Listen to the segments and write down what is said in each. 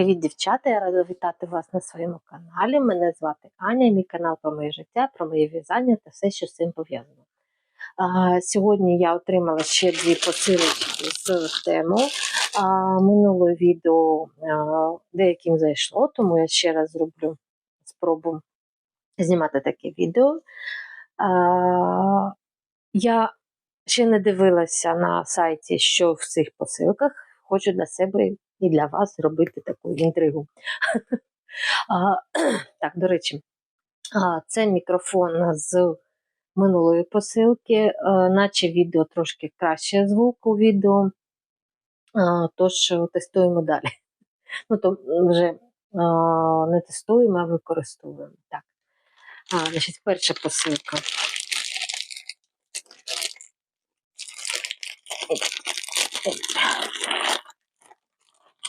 Привіт, дівчата! Я рада вітати вас на своєму каналі. Мене звати Аня, мій канал про моє життя, про моє в'язання та все, що з цим пов'язано. Сьогодні я отримала ще дві посилочки з тему. А, Минуле відео деяким зайшло, тому я ще раз зроблю спробу знімати таке відео. А, Я ще не дивилася на сайті, що в цих посилках. Хочу для себе і для вас зробити таку інтригу. Так, до речі, це мікрофон з минулої посилки, е, наче відео трошки краще звук у відео, тож тестуємо далі. Ну, то вже не тестуємо, а використовуємо. Так. А, значить, перша посилка.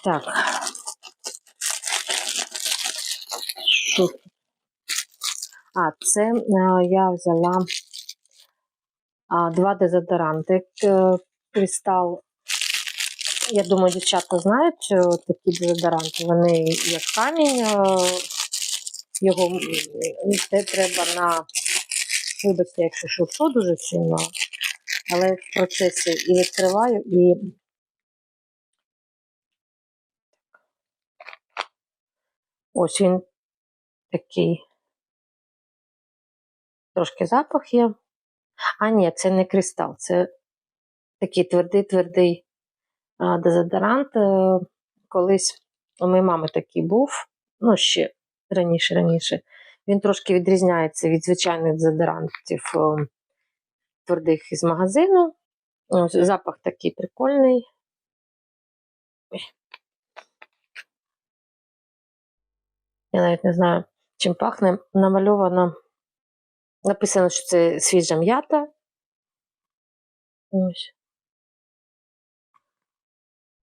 Так. Що? А, це е, я взяла два дезодоранти. Кристал. Я думаю, дівчата знають що такі дезодоранти. Вони як камінь. е, Його те треба на. Вибачте, якщо шуршу дуже сильно, але в процесі і відкриваю, і Ось він такий. Трошки запах є. А ні, це не кристал, це такий твердий-твердий дезодорант. Е, Колись у моєї мами такий був, ну ще раніше раніше. Він трошки відрізняється від звичайних дезодорантів е, твердих із магазину. Запах такий прикольний. Я навіть не знаю, чим пахне. Намальовано. Написано, що це свіжа м'ята. Ось.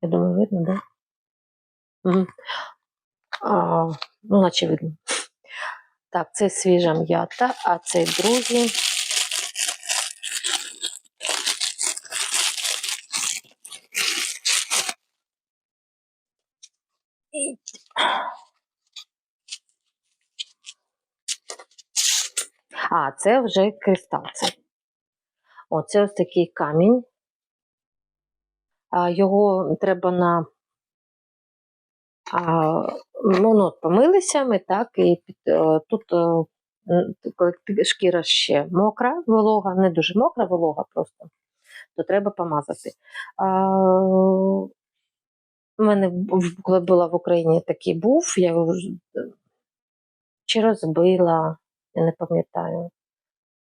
Я думаю, видно, так? Да? А, ну, наче видно. Так, це свіжа м'ята, а цей другий. І- А, це вже кристал. Оце ось такий камінь. Його треба на. Ну, ну, помилися ми, так, і під, е, тут, е, шкіра ще мокра, волога, не дуже мокра, волога просто, то треба помазати. У мене, коли була в Україні, такий був, я його е, чи розбила, я не пам'ятаю.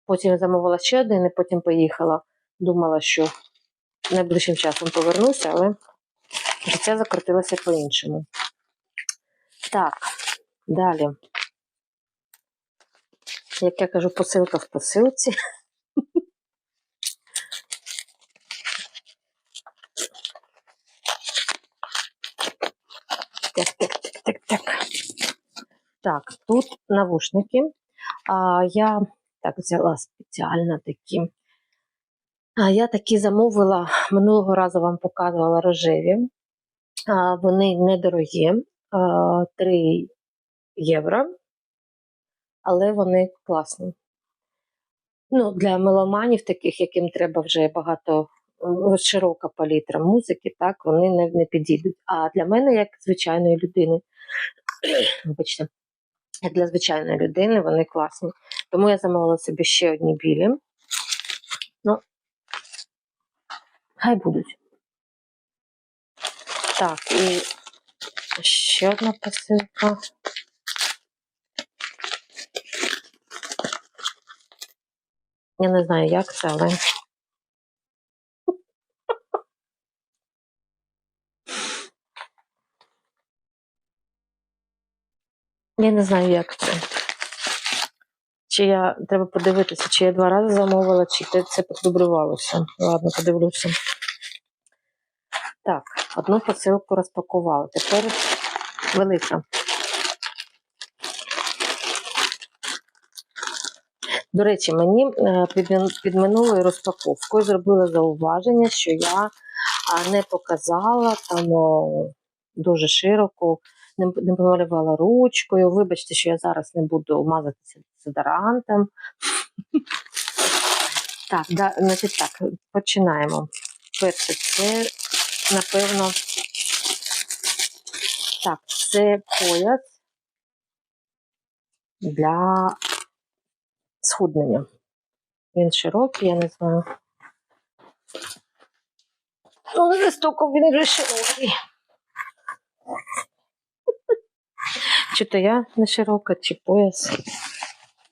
Потім замовила ще один і потім поїхала. Думала, що найближчим часом повернуся, але життя закрутилося по-іншому. Так, далі. Як я кажу, посилка в посилці. Так, так, так, так, так. Так, тут навушники. А, я так взяла спеціально такі. А, я такі замовила, минулого разу вам показувала рожеві. А, вони недорогі, а, 3 євро, але вони класні. Ну, для меломанів, таких, яким треба вже багато широка палітра музики, так, вони не, не підійдуть. А для мене, як звичайної людини, вибачте, для звичайної людини, вони класні. Тому я замовила собі ще одні білі. Ну, хай будуть. Так, і ще одна посилка. Я не знаю, як це, але. Я не знаю, як це. Чи я треба подивитися, чи я два рази замовила, чи це продублювалося. Ладно, подивлюся. Так, одну посилку розпакувала. Тепер велика. До речі, мені е, під, під минулою розпаковкою зробили зауваження, що я не показала там дуже широко, не, не помалювала ручкою. Вибачте, що я зараз не буду мазатися дезодорантом. Так, да, значить так, починаємо. Перше, це, напевно, так, це пояс для схуднення. Він широкий, я не знаю. Але настільки він вже широкий. Чи то я не широка, чи пояс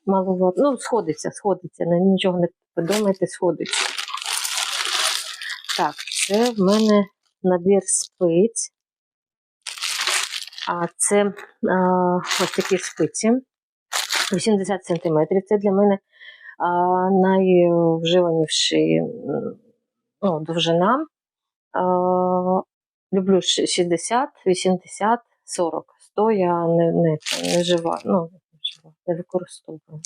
маловато. Ну, сходиться, сходиться. Нічого не подумайте, сходиться. Так, це в мене набір спиць. А це а, ось такі спиці. 80 см. Це для мене а, найвживаніший ну, довжина. А, люблю 60, 80, 40. 100 я не, не, не жива, ну, не, використовую.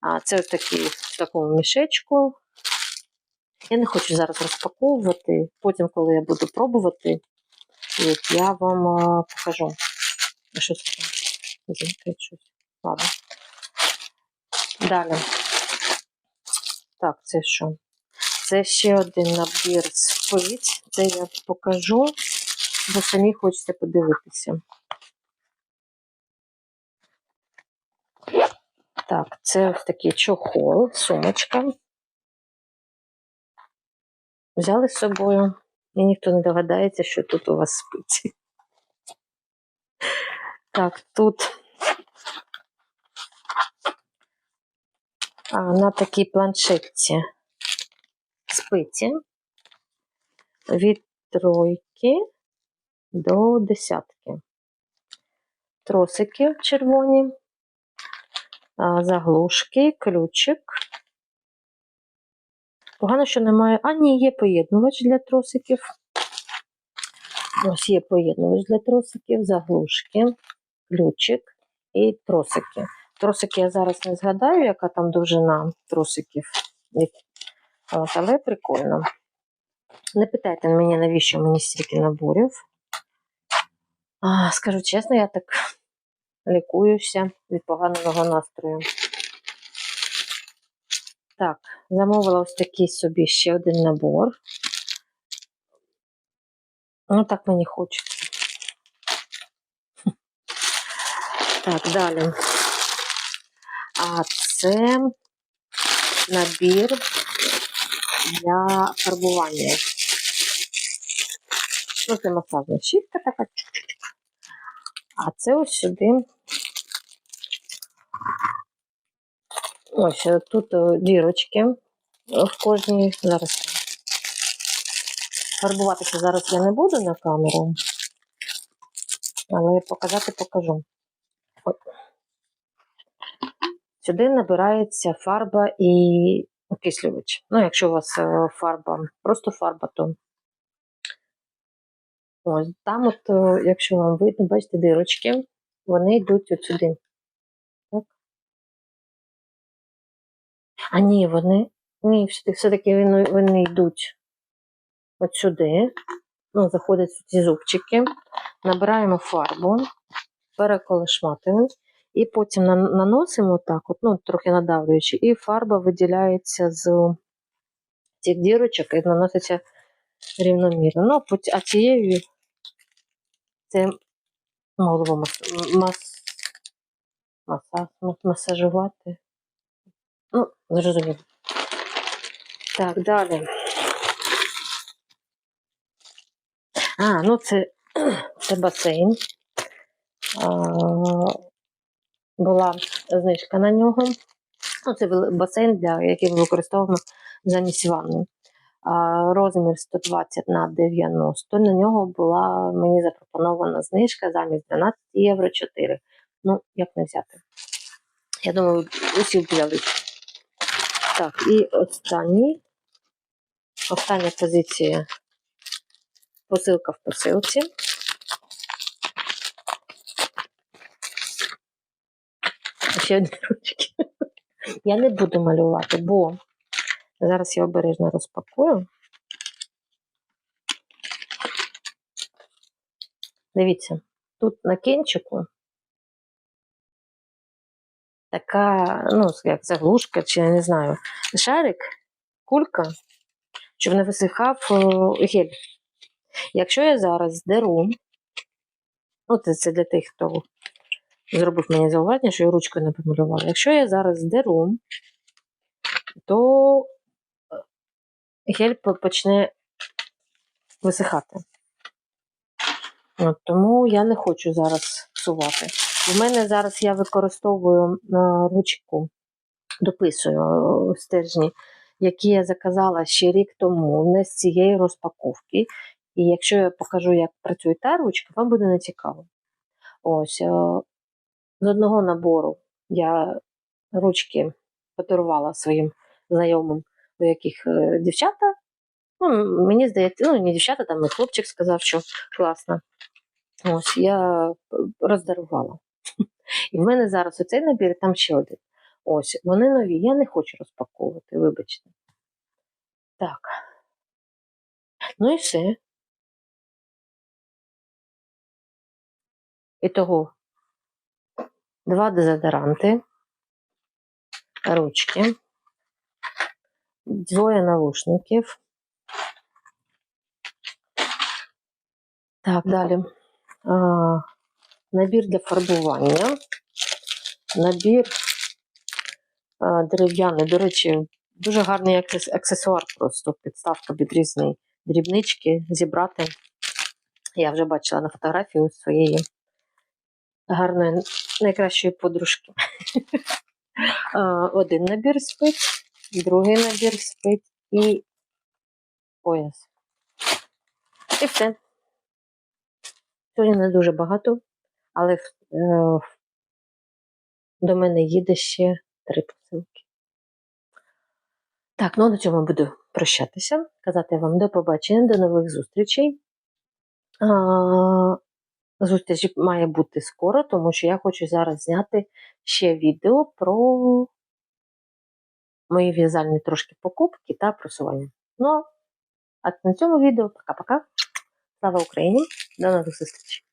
А це такий в такому мішечку. Я не хочу зараз розпаковувати. Потім, коли я буду пробувати, от, я вам а, покажу. Що там? Ладно. Далі. Так, це що? Це ще один набір спиць. Це я покажу, бо самі хочеться подивитися. Так, це такий чохол, сумочка. Взяли з собою, і ніхто не догадається, що тут у вас спиці. Так, тут а, на такій планшетці спиці від тройки до десятки. Тросики червоні, заглушки, ключик. Погано, що немає. А, ні, є поєднувач для тросиків. Ось є поєднувач для тросиків, заглушки, ключик і тросики. Тросики я зараз не згадаю, яка там довжина тросиків. Але прикольно. Не питайте мені, навіщо мені стільки наборів. А, скажу чесно, я так лікуюся від поганого настрою. Так, замовила ось такий собі ще один набор. Ну, так мені хочеться. Так, далі. А це набір для фарбування. Ну, це масажна щітка така. А це ось сюди. Ось е, тут е, дірочки в кожній. Зараз фарбуватися зараз я не буду на камеру, але показати покажу. От. Сюди набирається фарба і окислювач. Ну, якщо у вас е, фарба, просто фарба, то ось там, от, е, якщо вам видно, бачите, дирочки, вони йдуть от сюди. Так? А ні, вони. Ні, все- все-таки вони, йдуть от сюди. Ну, заходять ці зубчики, набираємо фарбу, переколешматуємо, і потім наносимо так, от, ну, трохи надавлюючи, і фарба виділяється з цих дірочок і наноситься рівномірно. Ну, а цією це голову мас, мас, масаж, масажувати. Ну, зрозуміло. Так, далі. А, ну це, це басейн. А, була знижка на нього. Ну, це басейн, для який використовуємо замість ванни. Розмір 120 на 90. На нього була мені запропонована знижка замість 12 євро 4. Ну, як не взяти. Я думаю, усі взяли. Так, і останній. Остання позиція. Посилка в посилці. Ще одні ручки. Я не буду малювати, бо зараз я обережно розпакую. Дивіться, тут на кінчику така, ну, як заглушка, чи я не знаю, шарик, кулька, щоб не висихав е, гель. Якщо я зараз здеру, ну, це, це для тих, хто зробив мені зауваження, що я ручкою не помалювала. Якщо я зараз здеру, то гель почне висихати. От, тому я не хочу зараз псувати. У мене зараз я використовую е, ручку, дописую е, стержні, які я заказала ще рік тому, не з цієї розпаковки. І якщо я покажу, як працює та ручка, вам буде нецікаво. Ось е, з одного набору я ручки подарувала своїм знайомим, у яких е, дівчата. Ну, мені здається, ну не дівчата, там і хлопчик сказав, що класно. Ось я е, роздарувала. І в мене зараз оцей набір, там ще один. Ось, вони нові. Я не хочу розпаковувати, вибачте. Так. Ну і все. І того два дезодоранти, ручки, двоє навушників. Так, далі. А, набір для фарбування. Набір а, дерев'яний. До речі, дуже гарний аксесуар просто. Підставка під різні дрібнички зібрати. Я вже бачила на фотографії у своєї гарної, найкращої подружки. Один набір спиць, другий набір спиць і пояс. І все. Сьогодні не дуже багато, але е, до мене їде ще три посилки. Так, ну на цьому буду прощатися. Казати вам до побачення, до нових зустрічей. А, Зустріч має бути скоро, тому що я хочу зараз зняти ще відео про мої в'язальні трошки покупки та просування. Ну, а на цьому відео пока-пока. Слава Україні! До нових зустрічей!